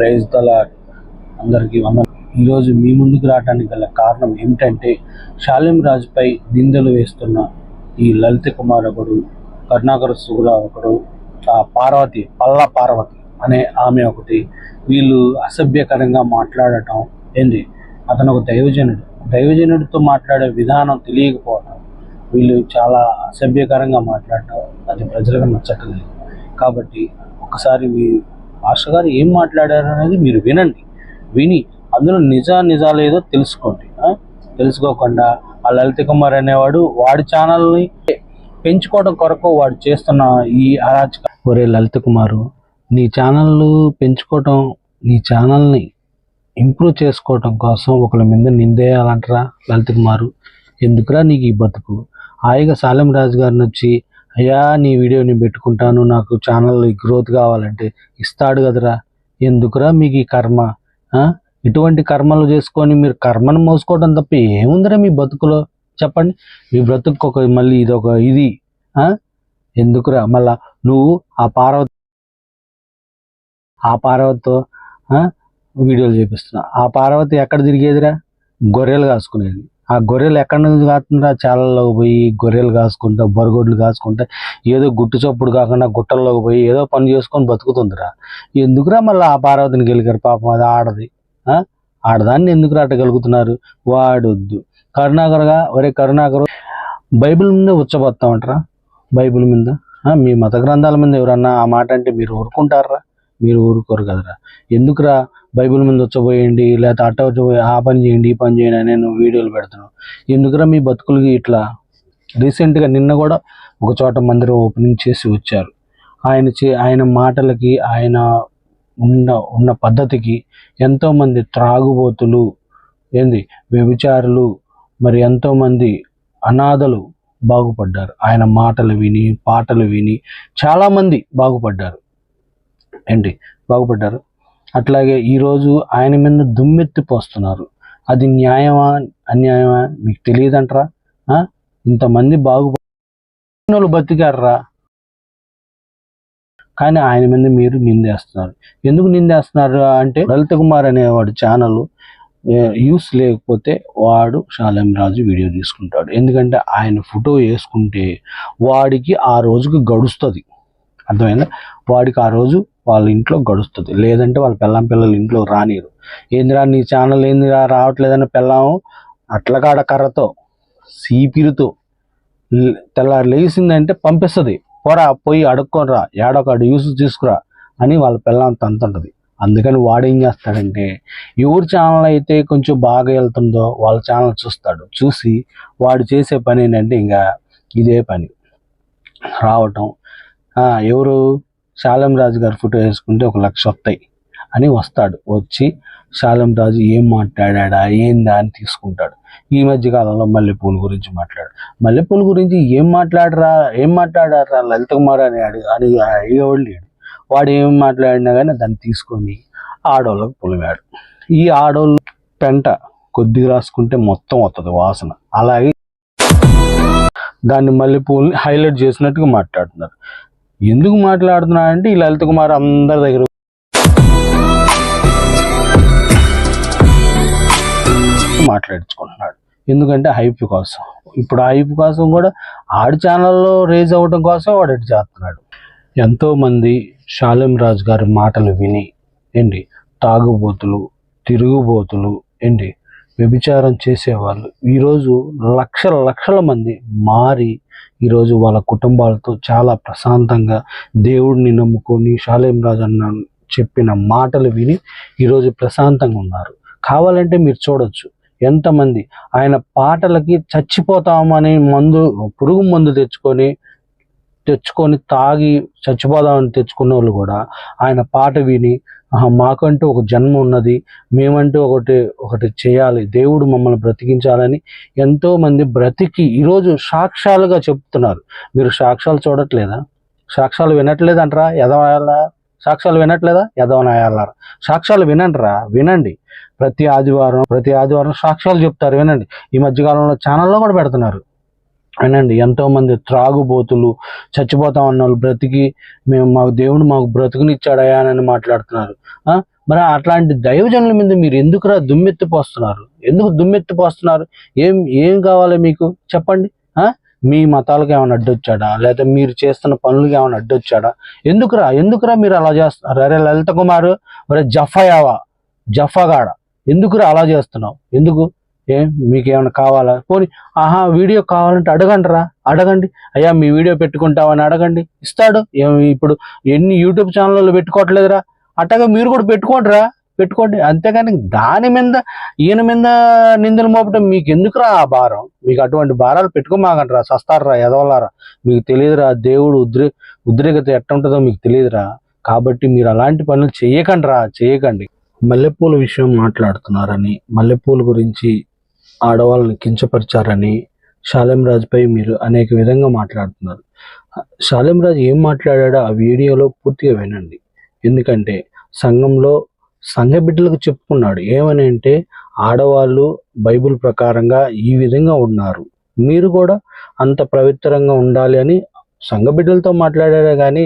Praise తల అందరికీ వంద ఈరోజు మీ ముందుకు రావడానికి గల కారణం ఏమిటంటే షాలిం రాజుపై నిందలు వేస్తున్న ఈ లలిత కుమార్ ఒకడు కరుణాకర్ సుగురావు ఒకడు ఆ పార్వతి పల్లా పార్వతి అనే ఆమె ఒకటి వీళ్ళు అసభ్యకరంగా మాట్లాడటం ఏంది? అతను ఒక దైవజనుడు. దైవజనుడితో మాట్లాడే విధానం తెలియకపోవటం వీళ్ళు చాలా అసభ్యకరంగా మాట్లాడటం అది ప్రజలకు నచ్చట్లేదు. కాబట్టి ఒకసారి మీ మాస్టర్ గారు ఏం మాట్లాడారు అనేది మీరు వినండి. విని అందులో నిజా నిజాలు ఏదో తెలుసుకోండి. తెలుసుకోకుండా ఆ లలిత కుమార్ అనేవాడు వాడి ఛానల్ని పెంచుకోవడం కొరకు వాడు చేస్తున్న ఈ అరాచక ఒరే లలిత కుమారు నీ ఛానల్ పెంచుకోవటం నీ ఛానల్ని ఇంప్రూవ్ చేసుకోవటం కోసం ఒకళ్ళ మీద నిందేయాలంటారా లలిత కుమారు? ఎందుకురా నీకు ఈ బతుకు? హాయిగా సాలెం రాజు గారిని వచ్చి అయ్యా నీ వీడియో నేను పెట్టుకుంటాను నాకు ఛానల్ గ్రోత్ కావాలంటే ఇస్తాడు కదరా. ఎందుకురా మీకు ఈ కర్మ? ఇటువంటి కర్మలు చేసుకొని మీరు కర్మను మోసుకోవడం తప్ప ఏముందిరా మీ బతుకులో చెప్పండి. మీ బ్రతుకు ఒక మళ్ళీ ఇది ఒక ఇది ఎందుకురా? మళ్ళా నువ్వు ఆ పార్వతి ఆ పార్వతితో వీడియోలు చేపిస్తున్నా. ఆ పార్వతి ఎక్కడ తిరిగేదిరా? గొర్రెలు కాసుకునేది. ఆ గొర్రెలు ఎక్కడి నుంచి కాకుండా చాలల్లోకి పోయి గొర్రెలు కాసుకుంటా బొరగొడ్లు కాసుకుంటా ఏదో గుట్టు చప్పుడు కాకుండా గుట్టల్లోకి పోయి ఏదో పని చేసుకొని బతుకుతుందిరా. ఎందుకురా మళ్ళీ ఆ పార్వతిని గెలికారు పాపం అది ఆడది. ఆడదాన్ని ఎందుకు రాటగలుగుతున్నారు వాడొద్దు. కరుణాకర్గా ఒరే కరుణాకరు బైబిల్ మీద ఉచ్చబోతామంటారా? బైబిల్ మీద? మీ మత గ్రంథాల మీద ఎవరన్నా ఆ మాట అంటే మీరు ఊరుకుంటారా? మీరు ఊరుకోరు కదరా. ఎందుకురా బైబిల్ మీద వచ్చబోయండి లేకపోతే అట్ట వచ్చబోయి ఆ పని చేయండి ఈ పని చేయండి అని నేను వీడియోలు పెడుతున్నాను ఎందుకురా మీ బతుకులకి ఇట్లా? రీసెంట్గా నిన్న కూడా ఒక చోట మందిరం ఓపెనింగ్ చేసి వచ్చారు. ఆయన చే ఆయన మాటలకి ఆయన ఉన్న ఉన్న పద్ధతికి ఎంతోమంది త్రాగుబోతులు ఏంది వ్యభిచారులు మరి ఎంతోమంది అనాథలు బాగుపడ్డారు. ఆయన మాటలు విని పాటలు విని చాలామంది బాగుపడ్డారు. ఏంటి? బాగుపడ్డారు. అట్లాగే ఈరోజు ఆయన మీద దుమ్మెత్తి పోస్తున్నారు. అది న్యాయమా అన్యాయమా మీకు తెలియదంటరా? ఇంతమంది బాగుపడిన బతికారా కానీ ఆయన మీద మీరు నిందేస్తున్నారు. ఎందుకు నిందేస్తున్నారు అంటే లలిత కుమార్ అనేవాడు ఛానల్ యూస్ లేకపోతే వాడు షాలం రాజు వీడియో తీసుకుంటాడు. ఎందుకంటే ఆయన ఫోటో వేసుకుంటే వాడికి ఆ రోజుకి గడుస్తుంది. అర్థమైందా? వాడికి ఆ రోజు వాళ్ళ ఇంట్లో గడుస్తుంది. లేదంటే వాళ్ళ పెళ్ళాం పిల్లలు ఇంట్లో రానిరు ఏందిరా నీ ఛానల్ ఏందిరా రావట్లేదని పెళ్ళాము అట్లకాడ కర్రతో సీపిరితో తెల్లారు తెల్లారి లేచిందంటే పంపిస్తుంది. పోరా పోయి అడుక్కోనరా. ఏడొకడు యూస్ తీసుకురా అని వాళ్ళ పిల్లం తంతుంటుంది. అందుకని వాడు ఏం చేస్తాడంటే ఎవరి ఛానల్ అయితే కొంచెం బాగా వెళ్తుందో వాళ్ళ ఛానల్ చూస్తాడు. చూసి వాడు చేసే పని ఏంటంటే ఇంకా ఇదే పని. రావటం. ఎవరు? శాలం రాజు గారి ఫోటో వేసుకుంటే ఒక లక్ష వస్తాయి అని వస్తాడు. వచ్చి శాలం రాజు ఏం మాట్లాడా ఏందా అని తీసుకుంటాడు. ఈ మధ్య కాలంలో మల్లెపూల గురించి మాట్లాడు. మల్లెపూల గురించి ఏం మాట్లాడరా ఏం మాట్లాడారా లలిత కుమార్ అని అడిగి అని అడిగేవాళ్ళు లేడు. వాడు ఏం మాట్లాడినా కానీ దాన్ని తీసుకొని ఆడోళ్ళకు పులిమాడు ఈ ఆడోళ్ళు పెంట కొద్దిగా రాసుకుంటే మొత్తం వస్తుంది వాసన. అలాగే దాన్ని మల్లెపూలని హైలైట్ చేసినట్టుగా మాట్లాడుతున్నారు. ఎందుకు మాట్లాడుతున్నాడంటే ఈ లలిత కుమార్ అందరి దగ్గర మాట్లాడించుకుంటున్నాడు. ఎందుకంటే హైప్ కోసం. ఇప్పుడు హైప్ కోసం కూడా ఆడి ఛానల్లో రేజ్ అవ్వడం కోసం వాడు ఇటు చేస్తున్నాడు. ఎంతోమంది షాలిం రాజు గారి మాటలు విని ఏంటి తాగుబోతులు తిరుగుబోతులు ఏంటి వ్యభిచారం చేసేవాళ్ళు. ఈరోజు లక్షల లక్షల మంది మారి ఈరోజు వాళ్ళ కుటుంబాలతో చాలా ప్రశాంతంగా దేవుడిని నమ్ముకొని షాలేం రాజు అన్న చెప్పిన మాటలు విని ఈరోజు ప్రశాంతంగా ఉన్నారు. కావాలంటే మీరు చూడొచ్చు. ఎంతమంది ఆయన పాటలకి చచ్చిపోతామని మందు పురుగు మందు తెచ్చుకొని తెచ్చుకొని తాగి చచ్చిపోదామని తెచ్చుకున్న వాళ్ళు కూడా ఆయన పాట విని మాకంటూ ఒక జన్మ ఉన్నది. మేమంటూ ఒకటి ఒకటి చేయాలి. దేవుడు మమ్మల్ని బ్రతికించాలని ఎంతో మంది బ్రతికి ఈరోజు సాక్ష్యాలుగా చెప్తున్నారు. మీరు సాక్ష్యాలు చూడట్లేదా? సాక్ష్యాలు వినట్లేదంటరా ఎదవాల సాక్ష్యాలు వినట్లేదా? ఎదవనాయాలారా సాక్ష్యాలు వినండిరా వినండి. ప్రతి ఆదివారం ప్రతి ఆదివారం సాక్ష్యాలు చెప్తారు వినండి. ఈ మధ్యకాలంలో ఛానల్లో కూడా పెడుతున్నారు. అనండి ఎంతోమంది త్రాగుబోతులు చచ్చిపోతాం అన్న వాళ్ళు బ్రతికి మేము మాకు దేవుడు మాకు బ్రతుకునిచ్చాడయా అని మాట్లాడుతున్నారు. మరి అట్లాంటి దైవజనుల మీద మీరు ఎందుకురా దుమ్మెత్తిపోస్తున్నారు? ఎందుకు దుమ్మెత్తిపోస్తున్నారు? ఏం ఏం కావాలి మీకు? చెప్పండి. మీ మతాలకు ఏమైనా అడ్డొచ్చాడా? లేదా మీరు చేస్తున్న పనులకి ఏమైనా అడ్డొచ్చాడా? ఎందుకురా ఎందుకురా మీరు అలా చేస్తున్నారు? అరే లలిత కుమార్ ఒరే జఫయావా జఫగాడ ఎందుకురా అలా చేస్తున్నావు? ఎందుకు? ఏం మీకు ఏమైనా కావాలా? పోనీ ఆహా వీడియో కావాలంటే అడగండిరా. అడగండి. అయ్యా మీ వీడియో పెట్టుకుంటావని అడగండి. ఇస్తాడు. ఇప్పుడు ఎన్ని యూట్యూబ్ ఛానళ్ళు పెట్టుకోవట్లేదురా. అట్టగా మీరు కూడా పెట్టుకోండిరా. పెట్టుకోండి. అంతేగాని దాని మీద ఈయన మీద నిందలు మోపటం మీకు ఎందుకురా ఆ భారం? మీకు అటువంటి భారాలు పెట్టుకోమాకండిరా. సస్తారా ఎదవలారా. మీకు తెలియదురా దేవుడు ఉద్రే ఉద్రేకత ఎట్టుంటుందో మీకు తెలియదురా. కాబట్టి మీరు అలాంటి పనులు చేయకండిరా. చేయకండి. మల్లెపూల విషయం మాట్లాడుతున్నారని మల్లెపూల గురించి ఆడవాళ్ళని కించపరిచారని షాలెం రాజుపై మీరు అనేక విధంగా మాట్లాడుతున్నారు. షాలెం ఏం మాట్లాడాడో ఆ వీడియోలో పూర్తిగా వినండి. ఎందుకంటే సంఘంలో సంఘ బిడ్డలకు చెప్పుకున్నాడు. ఏమని అంటే ఆడవాళ్ళు బైబిల్ ప్రకారంగా ఈ విధంగా ఉన్నారు. మీరు కూడా అంత పవిత్రంగా ఉండాలి అని సంఘ బిడ్డలతో మాట్లాడారే కానీ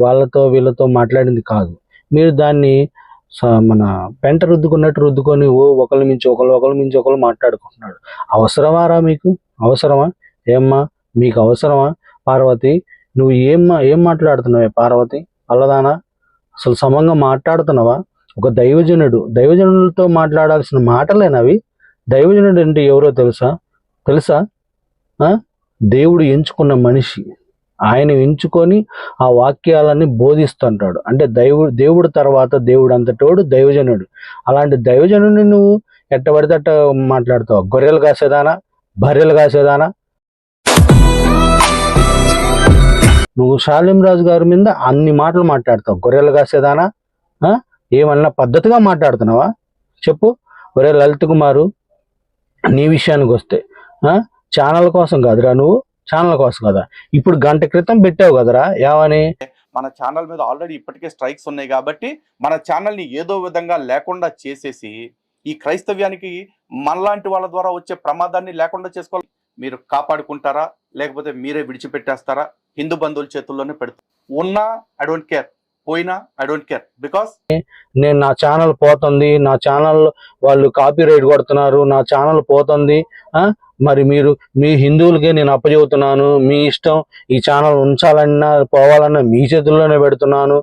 వాళ్ళతో వీళ్ళతో మాట్లాడింది కాదు. మీరు దాన్ని మన పెంట రుద్దుకున్నట్టు రుద్దుకొని ఓ ఒకళ్ళ మించి ఒకళ్ళు ఒకళ్ళ మించి ఒకళ్ళు మాట్లాడుకుంటున్నాడు. అవసరమారా మీకు? అవసరమా? ఏమ్మా? మీకు అవసరమా? పార్వతి నువ్వు ఏమ్మా ఏం మాట్లాడుతున్నావే పార్వతి? అల్లదానా? అసలు సమంగా మాట్లాడుతున్నావా? ఒక దైవజనుడు. దైవజనులతో మాట్లాడాల్సిన మాటలేనవి దైవజనుడు అంటే ఎవరో తెలుసా? తెలుసా? ఆ? దేవుడు ఎంచుకున్న మనిషి. ఆయన ఎంచుకొని ఆ వాక్యాలని బోధిస్తుంటాడు. అంటే దైవుడు దేవుడు తర్వాత దేవుడు అంతటోడు దైవజనుడు. అలాంటి దైవజనుడిని నువ్వు ఎట్ట పడితే అట్ట మాట్లాడతావు. గొర్రెలు కాసేదానా? బర్రెలు కాసేదానా? నువ్వు షాలిం రాజు గారి మీద అన్ని మాటలు మాట్లాడతావు. గొర్రెలు కాసేదానా? ఏమన్నా పద్ధతిగా మాట్లాడుతున్నావా? చెప్పు. ఒరే లలిత్ కుమారు నీ విషయానికి వస్తే ఛానల్ కోసం కాదురా నువ్వు. ఛానల్ కోసం కదా. ఇప్పుడు గంట క్రితం పెట్టావు కదరా ఏమని మన ఛానల్ మీద ఆల్రెడీ ఇప్పటికే స్ట్రైక్స్ ఉన్నాయి కాబట్టి మన ఛానల్ని ఏదో విధంగా లేకుండా చేసేసి ఈ క్రైస్తవ్యానికి మనలాంటి వాళ్ళ ద్వారా వచ్చే ప్రమాదాన్ని లేకుండా చేసుకోవాలి. మీరు కాపాడుకుంటారా లేకపోతే మీరే విడిచిపెట్టేస్తారా? హిందూ బంధువుల చేతుల్లోనే పెడతారు ఉన్నా ఐ డోంట్ కేర్. పోయినా ఐ డోంట్ కేర్. బికాస్ నేను నా ఛానల్ పోతుంది నా ఛానల్ వాళ్ళు కాపీ రైట్ కొడుతున్నారు నా ఛానల్ పోతుంది మరి మీరు మీ హిందువులకే నేను అప్పచెబుతున్నాను మీ ఇష్టం ఈ ఛానల్ ఉంచాలన్నా పోవాలన్నా మీ చేతుల్లోనే పెడుతున్నాను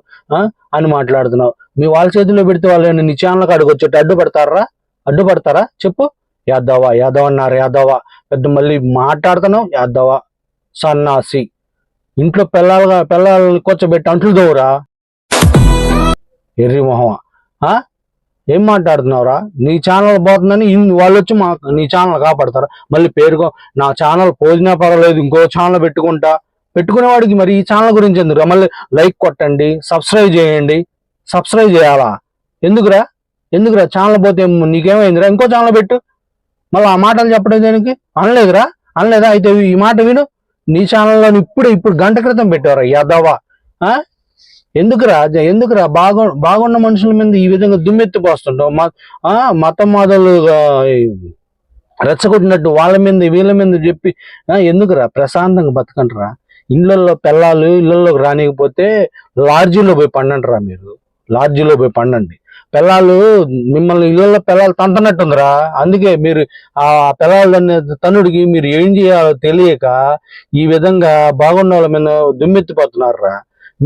అని మాట్లాడుతున్నావు. మీ వాళ్ళ చేతుల్లో పెడితే వాళ్ళు నీ ఛానల్ కాడికి వచ్చేట్టు అడ్డుపడతారా అడ్డుపడతారా చెప్పు. యాదవ యాదవ్ అన్నారు యాదవ పెద్ద మళ్ళీ మాట్లాడుతున్నావు యాదవ సన్నాసి. ఇంట్లో పిల్లలుగా పిల్లల్ని కూర్చోబెట్టి అంట్లు దోరా ఎర్రి మొహమా? ఏం మాట్లాడుతున్నావురా? నీ ఛానల్ పోతుందని వాళ్ళు వచ్చి మా నీ ఛానల్ కాపాడతారు? మళ్ళీ పేరుకో నా ఛానల్ పోజినా పర్వాలేదు ఇంకో ఛానల్ పెట్టుకుంటా. పెట్టుకునేవాడికి మరి ఈ ఛానల్ గురించి ఎందుకు మళ్ళీ లైక్ కొట్టండి సబ్స్క్రైబ్ చేయండి. సబ్స్క్రైబ్ చేయాలా? ఎందుకురా? ఎందుకురా? ఛానల్ పోతే నీకేమైందిరా? ఇంకో ఛానల్ పెట్టు. మళ్ళీ ఆ మాటలు చెప్పడం దేనికి? అనలేదురా? అనలేదా? అయితే ఈ మాట విను. నీ ఛానల్లో ఇప్పుడు ఇప్పుడు గంట క్రితం పెట్టారా యాదవా ఎందుకురా ఎందుకురా బాగు బాగున్న మనుషుల మీద ఈ విధంగా దుమ్మెత్తి పోస్తుంటావు మత మతం రెచ్చగొట్టినట్టు వాళ్ళ మీద వీళ్ళ మీద చెప్పి ఎందుకురా ప్రశాంతంగా బతకంటరా ఇళ్ళల్లో పిల్లలు ఇళ్ళల్లోకి రానికపోతే లాడ్జీలో పోయి పండండిరా మీరు. లాడ్జీలో పోయి పండండి. పిల్లలు మిమ్మల్ని ఇళ్ళల్లో పిల్లలు తంతనట్టుందిరా. అందుకే మీరు ఆ పిల్లల తనుడికి మీరు ఏం చేయాలో తెలియక ఈ విధంగా బాగున్న వాళ్ళ మీద దుమ్మెత్తిపోతున్నారురా.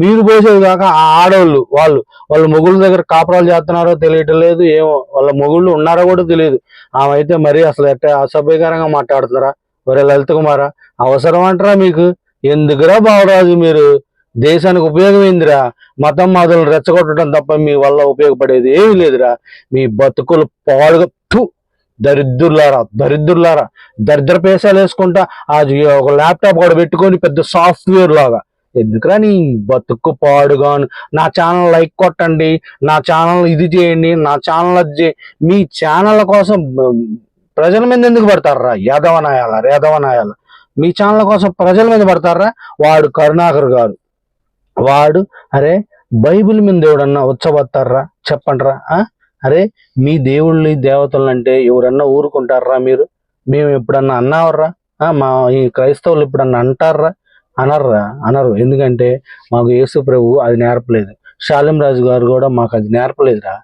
మీరు పోసేది కాక ఆ ఆడవాళ్ళు వాళ్ళు వాళ్ళ మొగుళ్ళ దగ్గర కాపురాలు చేస్తున్నారో తెలియటం లేదు ఏమో వాళ్ళ మొగుళ్ళు ఉన్నారో కూడా తెలియదు. ఆమె అయితే మరీ అసలు ఎట్ట అసభ్యకరంగా మాట్లాడుతున్నారా? ఒరే లలిత కుమారా అవసరం అంటారా మీకు? ఎందుకురా బావరాజు మీరు? దేశానికి ఉపయోగమైందిరా మతం మాదలు రెచ్చగొట్టడం తప్ప మీ వల్ల ఉపయోగపడేది ఏమీ లేదురా. మీ బతుకులు పాడుగా దరిద్రులారా దరిద్రులారా. దరిద్ర పేసాలు వేసుకుంటా ఆ ఒక ల్యాప్టాప్ కూడా పెట్టుకొని పెద్ద సాఫ్ట్వేర్ లాగా ఎందుకురా నీ బతుకు పాడుగాను? నా ఛానల్ లైక్ కొట్టండి నా ఛానల్ ఇది చేయండి నా ఛానల్ అది చేయండి మీ ఛానల్ కోసం ప్రజల మీద ఎందుకు పడతారా యాదవనాయాల నాయాల మీ ఛానల్ కోసం ప్రజల మీద పడతారా వాడు కరుణాకర్ గారు. వాడు అరే బైబిల్ మీద ఎవడన్నా ఉచ్చబత్తారా చెప్పండిరా అరే మీ దేవుళ్ళని దేవతలు అంటే ఎవరన్నా ఊరుకుంటారా మీరు? మేము ఎప్పుడన్నా అన్నావర్రా మా ఈ క్రైస్తవులు ఇప్పుడన్నా అంటారా? అనర్రా అనరు. ఎందుకంటే మాకు యేసు ప్రభు అది నేర్పలేదు. శాలిం రాజు గారు కూడా మాకు అది నేర్పలేదురా.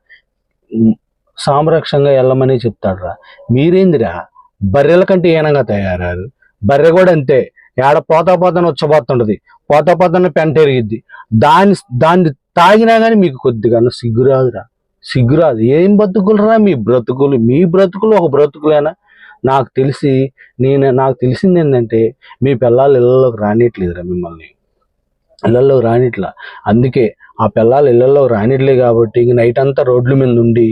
సామరక్షంగా వెళ్ళమని చెప్తాడురా. మీరేందిరా? బర్రెల కంటే ఏనంగా తయారారు బర్రె కూడా అంతే. ఏడ పోతా పోతాను వచ్చబోతుంటది. పోతా పెంట ఎరిగిద్ది. దాన్ని దాన్ని తాగినా కానీ మీకు కొద్దిగా సిగ్గురాదురా. సిగ్గురాదు. ఏం బ్రతుకులురా మీ బ్రతుకులు? మీ బ్రతుకులు ఒక బ్రతుకులేనా? నాకు తెలిసి నేను నాకు తెలిసింది ఏంటంటే మీ పిల్లలు ఇళ్ళలోకి రానిట్లేదురా మిమ్మల్ని. ఇళ్ళల్లోకి రానిట్లా. అందుకే ఆ పిల్లలు ఇళ్ళల్లో రానిట్లే కాబట్టి ఇంక నైట్ అంతా రోడ్ల మీద ఉండి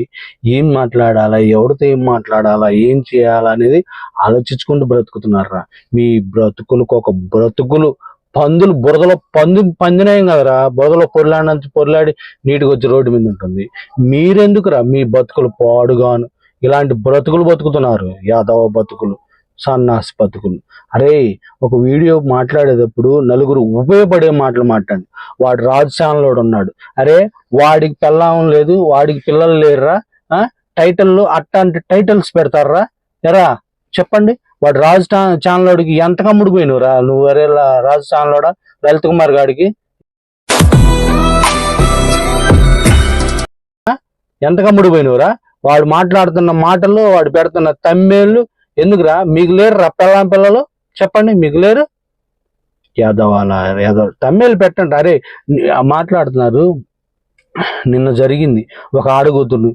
ఏం మాట్లాడాలా ఎవరితో ఏం మాట్లాడాలా ఏం చేయాలా అనేది ఆలోచించుకుంటూ బ్రతుకుతున్నారా? మీ బ్రతుకులకు ఒక బ్రతుకులు పందులు బురదలో పందు పందినాయం కదరా? బురదలో పొరలాడినంత పొరలాడి నీటికి వచ్చి రోడ్డు మీద ఉంటుంది. మీరెందుకురా మీ బతుకులు పాడుగాను? ఇలాంటి బ్రతుకులు బతుకుతున్నారు. యాదవ బతుకులు సన్నాస్ బతుకులు. అరే ఒక వీడియో మాట్లాడేటప్పుడు నలుగురు ఉపయోగపడే మాటలు మాట్లాడండి. వాడు రాజు ఛానల్ ఉన్నాడు. అరే వాడికి పెళ్ళం లేదు వాడికి పిల్లలు లేరురా టైటిల్లు టైటిల్ అట్లాంటి టైటిల్స్ పెడతారా ఎరా చెప్పండి. వాడు రాజు ఛానల్ వాడికి ఎంత కమ్ముడు పోయినవురా? నువ్వు అరే రాజు ఛానల్ లలిత్ కుమార్ గాడికి? ఆ? ఎంత కమ్ముడు వాడు మాట్లాడుతున్న మాటలు వాడు పెడుతున్న తమ్మేళ్ళు ఎందుకురా? మీకు లేరు రా పిల్లలు? చెప్పండి మీకు లేరు? యాదవాల యాదవ తమ్మేళ్ళు పెట్టండి. అరే మాట్లాడుతున్నారు. నిన్న జరిగింది. ఒక ఆడగూతుడు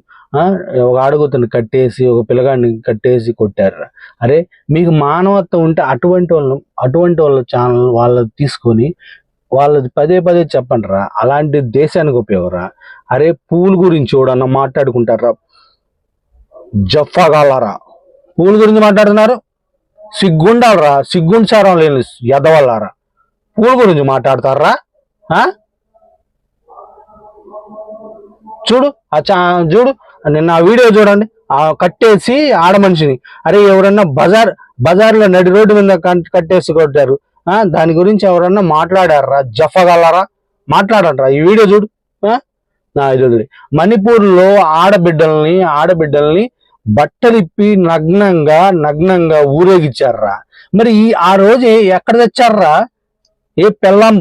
ఒక ఆడగూతుని కట్టేసి ఒక పిల్లగాడిని కట్టేసి కొట్టారు అరే మీకు మానవత్వం ఉంటే అటువంటి వాళ్ళు అటువంటి వాళ్ళ ఛానల్ వాళ్ళది తీసుకొని వాళ్ళది పదే పదే చెప్పండి రా అలాంటి దేశానికి ఉపయోగరా అరే పూల గురించి చూడన్న మాట్లాడుకుంటారా? జఫాగాలరా. పూల గురించి మాట్లాడుతున్నారు? సిగ్గుండాలరా సిగ్గుంచారం లేని ఎదవల్లారా పూల గురించి మాట్లాడతారా? చూడు ఆ చూడు నిన్న ఆ వీడియో చూడండి. కట్టేసి ఆడ మనిషిని. అరే ఎవరన్నా బజార్ బజార్లో నడి రోడ్డు మీద కట్టేసి కొట్టారు. దాని గురించి ఎవరన్నా మాట్లాడారా? జఫగలరా? మాట్లాడరా ఈ వీడియో చూడు. నా ఇది మణిపూర్లో ఆడబిడ్డల్ని ఆడబిడ్డల్ని బట్టలిప్పి నగ్నంగా నగ్నంగా ఊరేగిచ్చారా మరి ఈ ఆ రోజు ఎక్కడ తెచ్చారా ఏ పిల్లం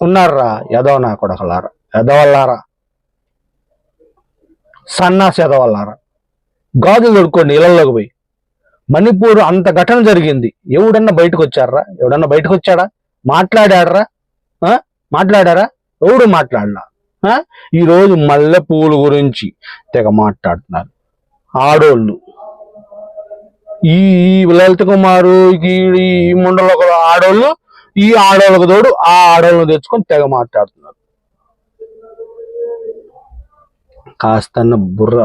ఉన్నారా ఎదవ నా కొడకలారా ఎదవల్లారా సన్నాసి ఎదవల్లారా గాజులు దొడుకోండి ఇళ్ళలోకి పోయి. మణిపూర్ అంత ఘటన జరిగింది. ఎవడన్నా బయటకు వచ్చారా ఎవడన్నా బయటకు వచ్చాడా మాట్లాడారా మాట్లాడారా? ఎవడు మాట్లాడలా? ఈరోజు ఈ రోజు మల్లె పూలు గురించి తెగ మాట్లాడుతున్నారు. ఆడోళ్ళు. ఈ లలిత కుమారు ఈ ముండలో ఒక ఆడోళ్ళు ఈ ఆడోళ్ళకు తోడు ఆ ఆడోళ్ళను తెచ్చుకొని తెగ మాట్లాడుతున్నారు. కాస్తన్న బుర్ర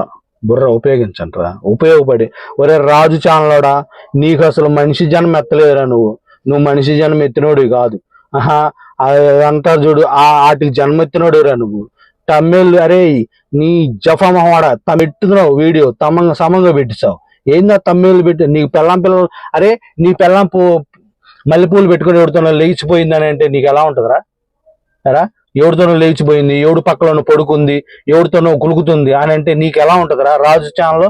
బుర్ర ఉపయోగించండి రా ఉపయోగపడి ఒరే రాజు ఛానలోడా నీకు అసలు మనిషి జన్మ ఎత్తలేదురా నువ్వు. నువ్వు మనిషి జన్మ ఎత్తినోడు కాదు. ఆహా అంతా చూడు ఆ వాటికి జన్మెత్తినోడురా నువ్వు. తమిళ్ అరే నీ జఫమహవాడ తమిట్టుతున్నావు వీడియో తమంగా సమంగా పెట్టిస్తావు. ఏందా తమిళ్ పెట్టి నీ పెళ్ళాం పిల్లలు అరే నీ పెళ్ళాం పూ మల్లెపూలు పెట్టుకుని ఎవరితోనో లేచిపోయిందని అంటే నీకు ఎలా ఉంటుందిరా? రా ఎవరితోనో లేచిపోయింది ఎవడు పక్కలోనో పడుకుంది ఎవరితోనో కులుకుతుంది అని అంటే నీకు ఎలా ఉంటుందిరా? రాజు ఛానల్